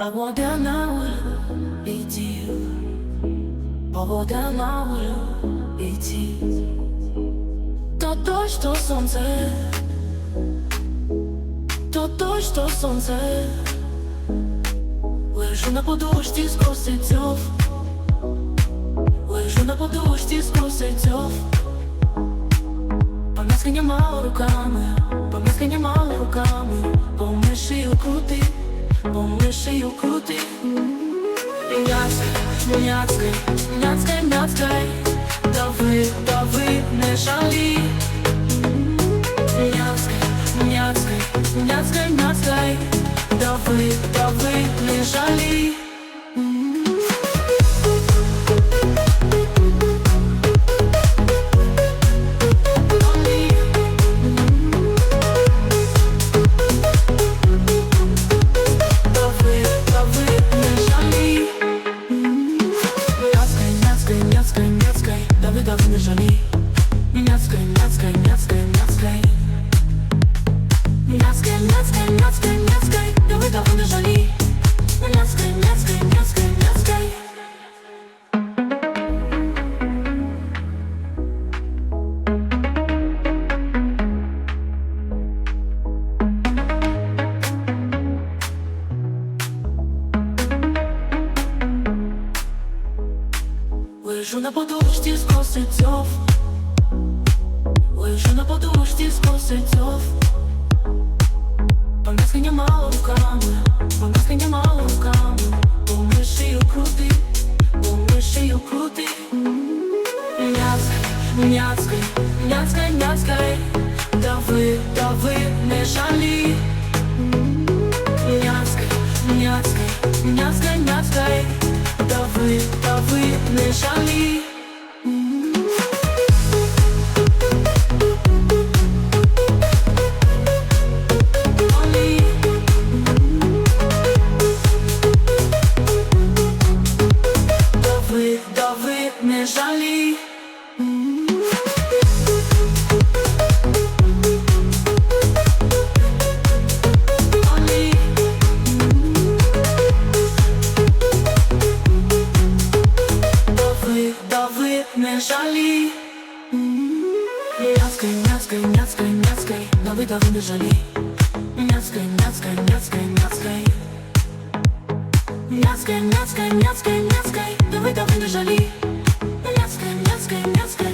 Погода на идти Погода на улю идти То то солнце. То дождь, то солнце. Лежу на подушці сквозь цьов. Лежу на подушці сквозь цьов. Помескання мало руками Помескання мало руками. Помни шию крути Шию крути. Няцкай, няцкай, няцкай, няцкай Дави, дави, не жалі Няцкай, няцкай, няцкай, няцкай Дави, дави, не жалі Няцкай, няцкай, няцкай, няцкай Няцкай, няцкай, няцкай, няцкай Дави, дави, не жалі Няцкай, няцкай, няцкай, няцкай Лежу на подушці з косицьов Лежу на подушці з косицьов. Помескання мало руками Помескання мало руками. Помни шию крути Помни шию крути Няцкай, няцкай, няцкай, няцкай Дави, дави, не жалі. Няцкай, няцкай, няцкай, няцкай Дави, дави, не жалі żali Nie żali Jackaj, jackaj, jackaj, jackaj Nowy do winy żali Jackaj, jackaj, jackaj, jackaj Jackaj, jackaj, jackaj, jackaj do żali Let's go, let's go.